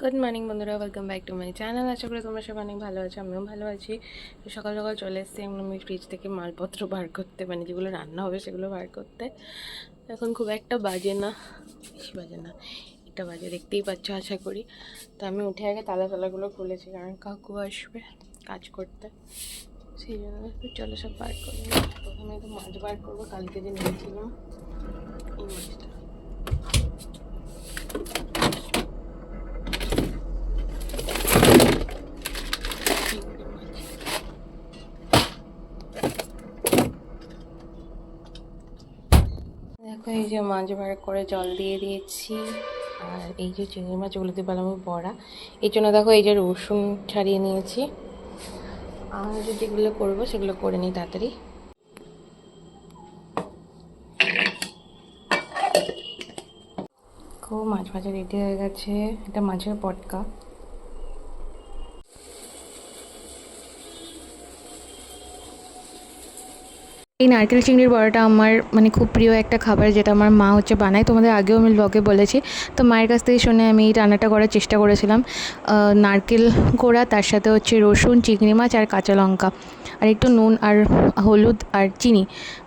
Good morning বন্ধুরা। Welcome back to my channel আশা করি তোমরা সব অনেক ভালো আছো, আমিও ভালো আছি। সকাল সকাল চলে এসেছি। আমি ফ্রিজ থেকে মালপত্র বার করতে মানে যেগুলো রান্না হবে সেগুলো বার করতে। এখন খুব একটা বাজে না। বেশি বাজে না। এটা বাজে, দেখতেই পাচ্ছ, আশা করি। তো আমি উঠে আগে তালা তালাগুলো খুলেছি, কারণ কাকু আসবে কাজ করতে। সেই জন্য একটু চলো সব বার করে। প্রথমে তো মাছ বার করব, কালকে যে নিয়েছিলাম, এই মাছটা চিংড়ি মাছ দেখো এই যে মাছ ভাড়া করে জল দিয়ে দিয়েছি। আর এই যে চিংড়ি মাছ ওগুলো দিয়ে পেলাম বড়া। এই জন্য দেখো এই যে রসুন ছাড়িয়ে নিয়েছি। আর যেগুলো করব সেগুলো করে নিই তাড়াতাড়ি। খুব মাছ ভাজা রেডি হয়ে গেছে। এটা মাছের পটকা। এই নারকেল চিংড়ির বড়াটা আমার মানে খুব প্রিয় একটা খাবার যেটা আমার মা হচ্ছে বানায়। তোমাদের আগেও আমি ব্লগে বলেছি। তো মায়ের কাছ থেকে শুনে আমি এই রান্নাটা করার চেষ্টা করেছিলাম। নারকেল কোড়া, তার সাথে হচ্ছে রসুন, চিংড়ি মাছ আর কাঁচা লঙ্কা। আর একটু নুন আর হলুদ আর চিনি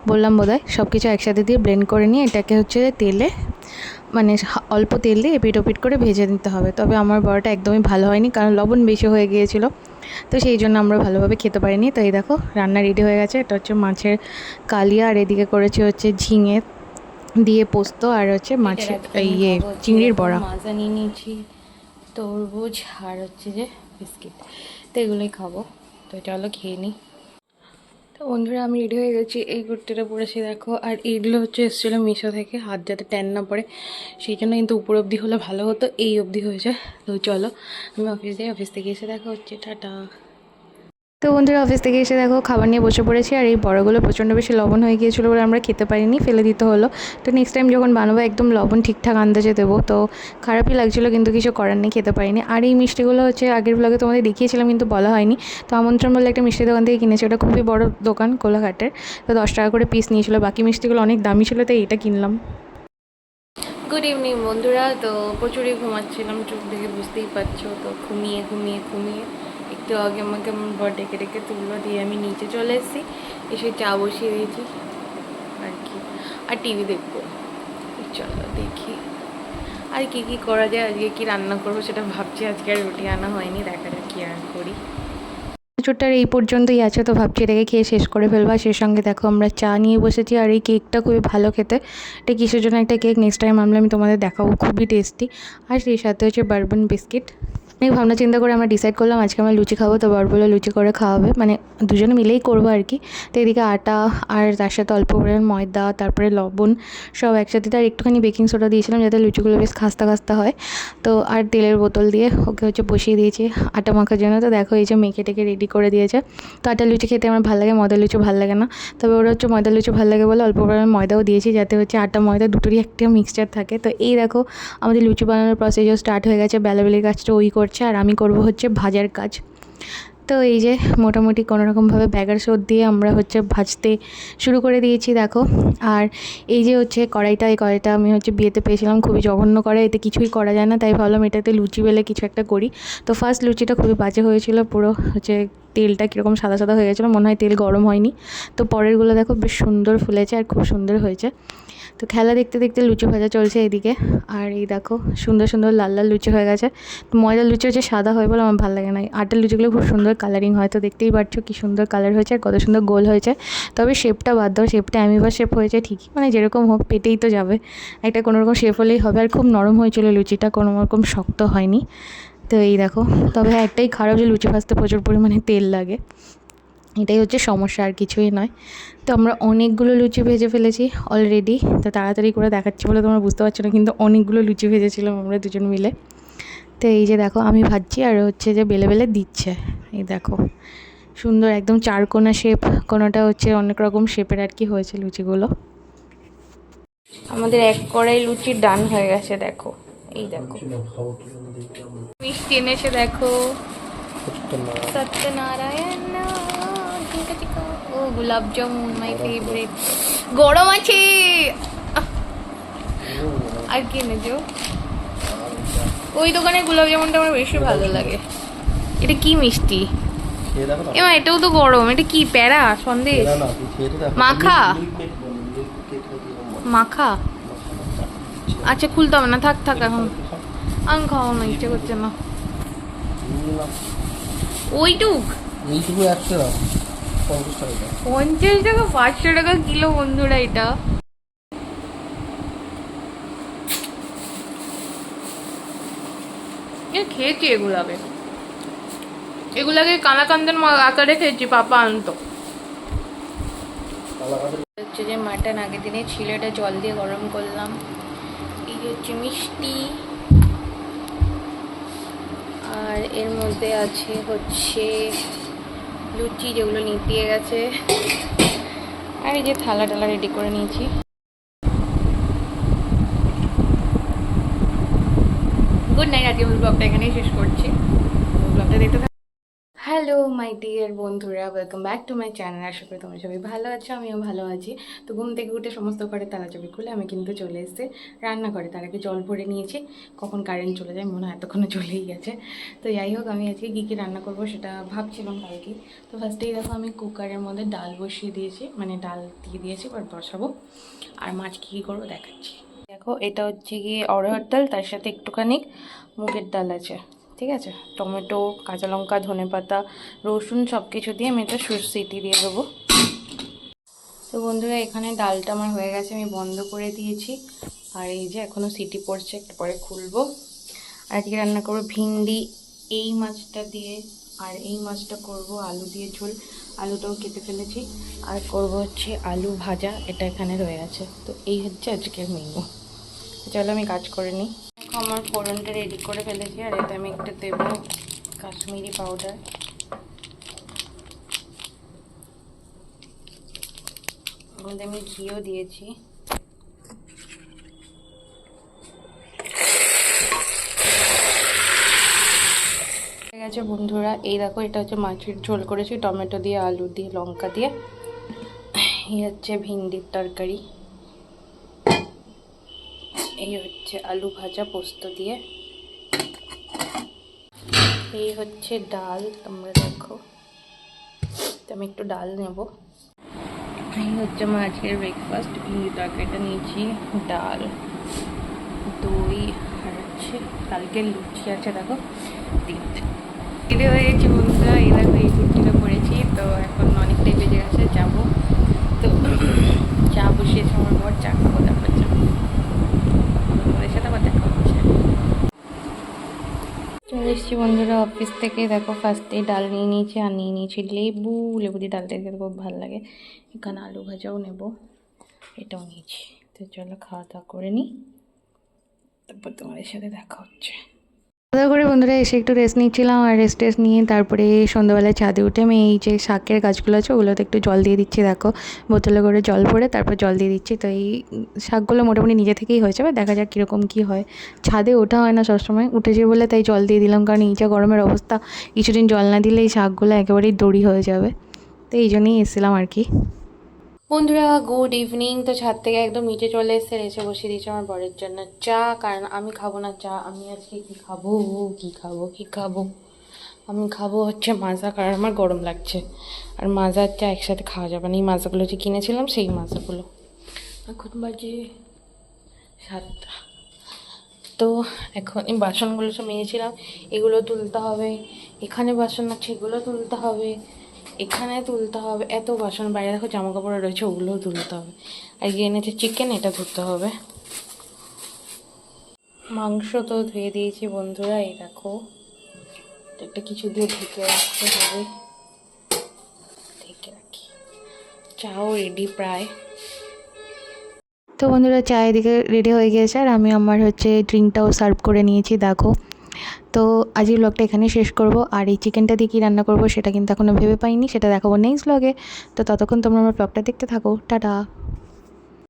বললাম বোধহয়। সব কিছু একসাথে দিয়ে ব্লেন্ড করে নিয়ে এটাকে হচ্ছে তেলে মানে অল্প তেল দিয়ে এপিট ওপিট করে ভেজে নিতে হবে। তবে আমার বড়াটা একদমই ভালো হয়নি, কারণ লবণ বেশি হয়ে গিয়েছিল। তো সেই জন্য আমরা ভালোভাবে খেতে পারিনি। তো এই দেখো রান্না রেডি হয়ে গেছে। এটা হচ্ছে মাছের কালিয়া আর এদিকে করেছি হচ্ছে ঝিঙে দিয়ে পোস্ত আর হচ্ছে মাছের ইয়ে চিংড়ির বড়া। মাজা নিয়ে নিয়েছি তরবুজ আর হচ্ছে যে বিস্কিট। তো এগুলোই খাব। তো চলো খেয়ে নিই। তো বন্ধুরা, আমি রেডি হয়ে গেছি। এই কুর্তিটা পরেছি, দেখো। আর এইগুলো হচ্ছে এসেছিল মিশো থেকে। হাত যাতে ট্যান না পড়ে, সেই জন্য কিন্তু উপর অবধি হলে ভালো হতো, এই অবধি হয়েছে তো চলো, আমি অফিস যাই অফিস থেকে এসে দেখা হচ্ছে। টাটা। তো বন্ধুরা অফিস থেকে এসে দেখো খাবার নিয়ে বসে পড়েছি আর এই বড়গুলো প্রচণ্ড বেশি লবণ হয়ে গিয়েছিল বলে আমরা খেতে পারিনি, ফেলে দিতে হলো। তো নেক্সট টাইম যখন বানাবো, একদম লবণ ঠিকঠাক আন্দাজে দেবো। তো খারাপই লাগছিল কিন্তু কিছু করার নেই, খেতে পারিনি। আর এই মিষ্টিগুলো হচ্ছে আগের ব্লগে তোমাদের দেখিয়েছিলাম কিন্তু বলা হয়নি। তো আমন্ত্রণ বলে একটা মিষ্টি দোকান থেকে কিনেছি, ওটা খুবই বড় দোকান কোলাঘাটের। তো দশ টাকা করে পিস নিয়েছিল, বাকি মিষ্টিগুলো অনেক দামি ছিল, তাই এটা কিনলাম। গুড ইভিনিং বন্ধুরা, তো প্রচুরই ঘুমাচ্ছিলাম, চোখ দেখে বুঝতেই পারছ, তো ঘুমিয়ে ঘুমিয়ে ঘুমিয়ে। একটু আগে আমাকে আমার বর ডেকে ডেকে তুললো, দিয়ে আমি নিচে চলে এসেছি। এসে চা বসিয়ে দিয়েছি। আর কি। আর টিভি দেখব। চলো দেখি। আর কি কি করা যায়? আজকে কি রান্না করব সেটা ভাবছি। আজকে আর রুটি আনা হয়নি। দেখা যাক কি আর করি। ছোট্টার এই পর্যন্তই আছে তো ভাবছি এটাকে খেয়ে শেষ করে ফেলব। আর সেই সঙ্গে দেখো আমরা চা নিয়ে বসেছি। আর এই কেকটা খুবই ভালো খেতে। এটা কিসের জন্য একটা কেক? নেক্সট টাইম আমরা আমি তোমাদের দেখাবো। খুবই টেস্টি আর সেই সাথে হচ্ছে বারবন বিস্কিট অনেক ভাবনা চিন্তা করে আমরা ডিসাইড করলাম, আজকে আমরা লুচি খাব, তো বর বলে লুচি করে খাওয়াবে। মানে দুজনে মিলেই করব আর কি। তো এদিকে আটা আর তার সাথে অল্প পরিমাণ ময়দা, তারপরে লবণ সব একসাথে তার একটুখানি বেকিং সোডা দিয়েছিলাম যাতে লুচিগুলো বেশ খাস্তা খাস্তা হয়। তো আর তেলের বোতল দিয়ে ওকে হচ্ছে বসিয়ে দিয়েছি আটা মাখার জন্য। তো দেখো এই যে মেখে টেকে রেডি করে দিয়েছে। তো আটা লুচি খেতে আমার ভালো লাগে ময়দা লুচি ভালো লাগে না। তবে ওরা হচ্ছে ময়দা লুচি ভালো লাগে বলে অল্প পরিমাণ ময়দাও দিয়েছি যাতে হচ্ছে আটা, ময়দা দুটোরই একটা মিক্সচার থাকে। তো এই দেখো আমাদের লুচি বানানোর প্রসেসও স্টার্ট হয়ে গেছে। বেলাবেলির কাজটা ওই করছে আর আমি করব হচ্ছে ভাজার কাজ। তো এই যে মোটামুটি কোনোরকমভাবে ব্যাগার সোদ দিয়ে আমরা হচ্ছে ভাজতে শুরু করে দিয়েছি, দেখো। আর এই যে হচ্ছে কড়াইটা, এই কড়াইটা আমি হচ্ছে বিয়েতে পেয়েছিলাম, খুবই জঘন্য কড়াই, এতে কিছুই করা যায় না, তাই ভাবলাম এটাতে লুচি বেলে কিছু একটা করি। তো ফার্স্ট লুচিটা খুবই বাজে হয়েছিল, পুরো হচ্ছে তেলটা কীরকম সাদা সাদা হয়ে গেছিল, মনে হয় তেল গরম হয়নি। তো পরেরগুলো দেখো বেশ সুন্দর ফুলেছে আর খুব সুন্দর হয়েছে। তো খেলা দেখতে দেখতে লুচি ভাজা চলছে এদিকে। আর এই দেখো, সুন্দর সুন্দর লাল লাল লুচি হয়ে গেছে। তো ময়দার লুচি হচ্ছে সাদা হয় বলে আমার ভালো লাগে না। আটার লুচিগুলো খুব সুন্দর কালারিং হয়। তো দেখতেই পারছ কি সুন্দর কালার হয়েছে আর কত সুন্দর গোল হয়েছে। তবে শেপটা বাদ দাও শেপটা অ্যামিবার শেপ হয়েছে ঠিকই। মানে যেরকম হোক পেটেই তো যাবে। একটা কোনোরকম শেপ হলেই হবে। আর খুব নরম হয়েছিল লুচিটা, কোনো রকম শক্ত হয়নি। তো এই দেখো, তবে হ্যাঁ একটাই খারাপ যে লুচি ভাজতে প্রচুর পরিমাণে তেল লাগে। এটাই হচ্ছে সমস্যা আর কিছুই নয়। তো আমরা অনেকগুলো লুচি ভেজে ফেলেছি অলরেডি তো তাড়াতাড়ি করে দেখাচ্ছি বলে তোমরা বুঝতে পারছ না কিন্তু অনেকগুলো লুচি ভেজেছিলাম আমরা দুজন মিলে। তো এই যে দেখো আমি ভাজছি আর হচ্ছে যে বেলে বেলে দিচ্ছে। এই দেখো সুন্দর একদম চারকোনা শেপ কোনোটা হচ্ছে অনেক রকম শেপের আর কি হয়েছে লুচিগুলো। আমাদের এক কড়াই লুচি ডান হয়ে গেছে দেখো। এই দেখো। মিষ্টি এনেছে দেখো। সত্যনারায়ণ। টিকা ও, গোলাপ জামুন মাই ফেভারিট গরম আছে। আর কি এনেছো? ওই দোকানের গোলাপ জামুনটা আমার বেশি ভালো লাগে। এটা কি মিষ্টি? দেখো এটাও তো গরম। এটা কি প্যারা সন্দেশ? মাখা? মাখা? আচ্ছা খুলতে হবে না। থাক থাক, এখন। আমি খাওয়া না ইচ্ছে করছে না। ওইটুক? এইটুকু দাম পঞ্চাশ টাকা, পাঁচশো টাকা কিলো বন্ধুরা এটা। খেয়েছি এগুলাকে। এগুলাকে কালাকান্দের আকারে খেয়েছি, পাপা আনতো। হচ্ছে যে মাটন, আগের দিনে ছিল, এটা জল দিয়ে গরম করলাম। এই হচ্ছে মিষ্টি। আর এর মধ্যে আছে হচ্ছে লুচি যেগুলো নিতে গেছে। আর এই যে থালা টালা রেডি করে নিয়েছি। গুড নাইট আজকে ব্লগটা এখানেই শেষ করছি। ব্লগটা দেখতে হ্যালো মাই ডিয়ার বন্ধুরা welcome back to my channel আশা করি তোমরা সবাই ভালো আছো, আমিও ভালো আছি। তো ঘুম থেকে উঠে সমস্ত ঘরে তালা চাবি খুলে আমি কিন্তু চলে এসেছি রান্না করে তার আগে জল ভরে নিয়েছি, কখন কারেন্ট চলে যায় মনে হয় এতক্ষণে চলেই গেছে। তো যাই হোক, আমি আজকে কী কী রান্না করব সেটা ভাবছিলাম কালকে। তো ফার্স্টেই দেখো, আমি কুকারের মধ্যে ডাল বসিয়ে দিয়েছি মানে ডাল দিয়ে দিয়েছি, এবার বসাবো। আর মাছ কী কী করব দেখাচ্ছি। দেখো, এটা হচ্ছে গিয়ে অরহর ডাল, তার সাথে একটুখানি মুগের ডাল আছে। ঠিক আছে? টমেটো, কাঁচা লঙ্কা, ধনে পাতা, রসুন সব কিছু দিয়ে আমি এটা সিটি দিয়ে দেবো। তো বন্ধুরা, এখানে ডালটা আমার হয়ে গেছে, আমি বন্ধ করে দিয়েছি। আর এই যে এখনও সিটি পড়ছে, একটু পরে খুলবো। আর আজকে রান্না করব ভিন্ডি, এই মাছটা দিয়ে, আর এই মাছটা করব আলু দিয়ে ঝোল। আলুটাও কেটে ফেলেছি। আর করব হচ্ছে আলু ভাজা, এটা এখানে রয়ে আছে তো এই হচ্ছে আজকের মেনু চলো আমি কাজ করে নিই। আমার ফোড়নটা রেডি করে ফেলেছি, আর এতে আমি একটা দেবো কাশ্মীরি পাউডার আমি ঘিও দিয়েছি। আছে বন্ধুরা, এই দেখো, এটা হচ্ছে মাছের ঝোল করেছি, টমেটো দিয়ে, আলু দিয়ে, লঙ্কা দিয়ে। এই হচ্ছে ভিন্ডির তরকারি। এই হচ্ছে আলু ভাজা পোস্ত দিয়ে। এই হচ্ছে ডাল, তোমরা দেখো। আমি একটু ডাল নেব। এই হচ্ছে আমার আজকের ব্রেকফাস্ট ভিন্ডি তরকারিটা নিয়েছি, ডাল, দই, আর হচ্ছে কালকে লুচি আছে, দেখো। দিতে রেডি হয়ে বন্ধুরা, এই দেখো, এই কুর্তিটা পরেছি তো এখন অনেকটাই বেজে গেছে যাব তো চা বসিয়েছে আমার বর চা খাব তারপর যাব তোমাদের সাথে আবার দেখা হচ্ছে চলে এসেছি বন্ধুরা অফিস থেকে দেখো ফার্স্টে ডাল নিয়ে নিয়েছি আর নিয়ে নিয়েছি লেবু। লেবু দিয়ে ডালটা খেতে খুব ভালো লাগে। এখানে আলু ভাজাও নেব। এটাও নিয়েছি। তো চলো খাওয়া দাওয়া করে নিই। তারপর তোমাদের সাথে দেখা হচ্ছে। খাওয়া করে বন্ধুরা এসে একটু রেস্ট নিচ্ছিলাম আর রেস্ট টেস্ট নিয়ে তারপরে সন্ধ্যাবেলায় ছাদে উঠে আমি এই যে শাকের গাছগুলো আছে ওগুলোতে একটু জল দিয়ে দিচ্ছি, দেখো। বোতলে করে জল ভরে তারপর জল দিয়ে দিচ্ছি। তো এই শাকগুলো মোটামুটি নিজে থেকেই হয়ে যাবে দেখা যাক কীরকম কী হয়। ছাদে ওঠা হয় না সবসময়, উঠেছে বলে তাই জল দিয়ে দিলাম কারণ এই যা গরমের অবস্থা, কিছুদিন জল না দিলে এই শাকগুলো একেবারেই দড়ি হয়ে যাবে। তো এই জন্যই এসেছিলাম আর কি। বন্ধুরা গুড ইভিনিং তো ছাদ থেকে একদম নিচে চলে এসে রেসে বসিয়ে দিয়েছে আমার বরের জন্য চা। কারণ আমি খাব না চা, আমি আজকে কি খাব কি খাব কি খাব? আমি খাব হচ্ছে মাজা কারণ আমার গরম লাগছে। আর মাজার চা একসাথে খাওয়া যাবে না। এই মাজাগুলো যে কিনেছিলাম, সেই মাজাগুলো এখন বাজে সাতটা। তো এখন এই বাসনগুলো সব মেরেছিলাম এগুলো তুলতে হবে। এখানে বাসন আছে, এগুলো তুলতে হবে। এখানে তুলতে হবে, এত বাসন, বাইরে দেখো জামা কাপড় রয়েছে, ওগুলোও তুলতে হবে। আর গিয়ে এনেছে চিকেন এটা ধুতে হবে। মাংস তো ধুয়ে দিয়েছি বন্ধুরা, এই দেখো। একটা কিছু দিয়ে ঢেকে রাখতে হবে। ঢেকে রাখি। চাও রেডি প্রায়। তো বন্ধুরা, চা এদিকে রেডি হয়ে গিয়েছে আর আমি আমার হচ্ছে ড্রিঙ্কটাও সার্ভ করে নিয়েছি, দেখো। তো আজকের ব্লগটা এখানে শেষ করব। আর এই চিকেনটা দিয়ে কী রান্না করব সেটা কিন্তু এখনও ভেবে পাইনি, সেটা দেখাবো নেক্সট ব্লগে তো ততক্ষণ তোমরা আমার ব্লগটা দেখতে থাকো। টাটা!